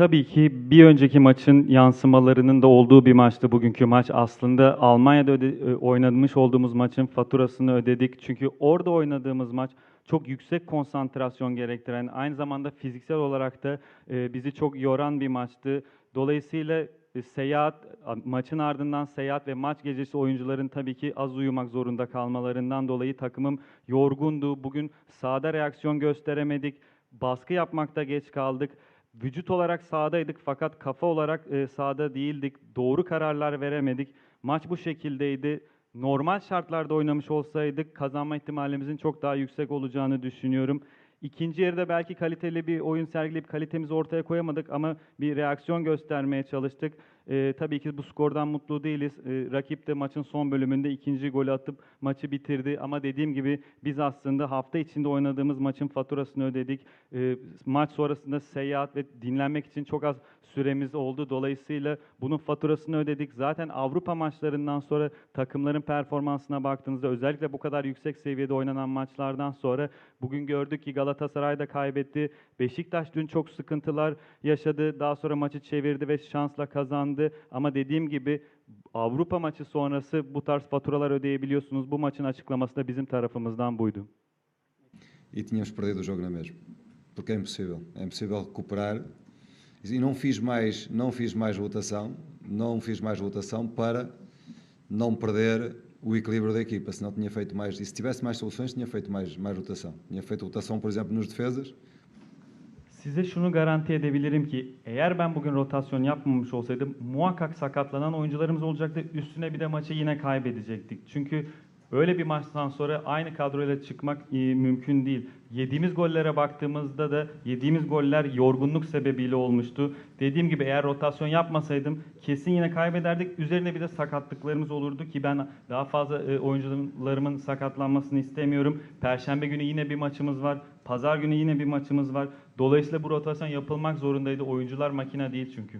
Tabii ki bir önceki maçın yansımalarının da olduğu bir maçtı bugünkü maç. Aslında Almanya'da öde, e, oynamış olduğumuz maçın faturasını ödedik. Çünkü orada oynadığımız maç çok yüksek konsantrasyon gerektiren, aynı zamanda fiziksel olarak da e, bizi çok yoran bir maçtı. Dolayısıyla e, seyahat, maçın ardından seyahat ve maç gecesi oyuncuların tabii ki az uyumak zorunda kalmalarından dolayı takımım yorgundu. Bugün sahada reaksiyon gösteremedik. Baskı yapmakta geç kaldık. Vücut olarak sahadaydık fakat kafa olarak e, sahada değildik. Doğru kararlar veremedik. Maç bu şekildeydi. Normal şartlarda oynamış olsaydık kazanma ihtimalimizin çok daha yüksek olacağını düşünüyorum. İkinci yarıda belki kaliteli bir oyun sergileyip kalitemizi ortaya koyamadık ama bir reaksiyon göstermeye çalıştık. E, tabii ki bu skordan mutlu değiliz. E, rakip de maçın son bölümünde ikinci golü atıp maçı bitirdi. Ama dediğim gibi biz aslında hafta içinde oynadığımız maçın faturasını ödedik. E, maç sonrasında seyahat ve dinlenmek için çok az süremiz oldu. Dolayısıyla bunun faturasını ödedik. Zaten Avrupa maçlarından sonra takımların performansına baktığınızda özellikle bu kadar yüksek seviyede oynanan maçlardan sonra bugün gördük ki Galatasaray da kaybetti. Beşiktaş dün çok sıkıntılar yaşadı. Daha sonra maçı çevirdi ve şansla kazandı. Ama dediğim gibi Avrupa maçı sonrası bu tarz faturalar ödeyebiliyorsunuz. Bu maçın açıklaması da bizim tarafımızdan buydu. e tínhamos perdido o jogo na mesma. Porque é impossível. É impossível recuperar. E não fiz mais, não fiz mais rotação, não fiz mais rotação para não perder o equilíbrio da equipa, senão tinha feito mais. E se tivesse mais soluções, tinha feito mais, mais rotação. Tinha feito rotação, por exemplo, nos defesas, Size şunu garanti edebilirim ki eğer ben bugün rotasyon yapmamış olsaydım muhakkak sakatlanan oyuncularımız olacaktı. Üstüne bir de maçı yine kaybedecektik. Çünkü öyle bir maçtan sonra aynı kadroyla çıkmak e, mümkün değil. Yediğimiz gollere baktığımızda da yediğimiz goller yorgunluk sebebiyle olmuştu. Dediğim gibi eğer rotasyon yapmasaydım kesin yine kaybederdik. Üzerine bir de sakatlıklarımız olurdu ki ben daha fazla e, oyuncularımın sakatlanmasını istemiyorum. Perşembe günü yine bir maçımız var. Pazar günü yine bir maçımız var. Dolayısıyla bu rotasyon yapılmak zorundaydı. Oyuncular makine değil çünkü.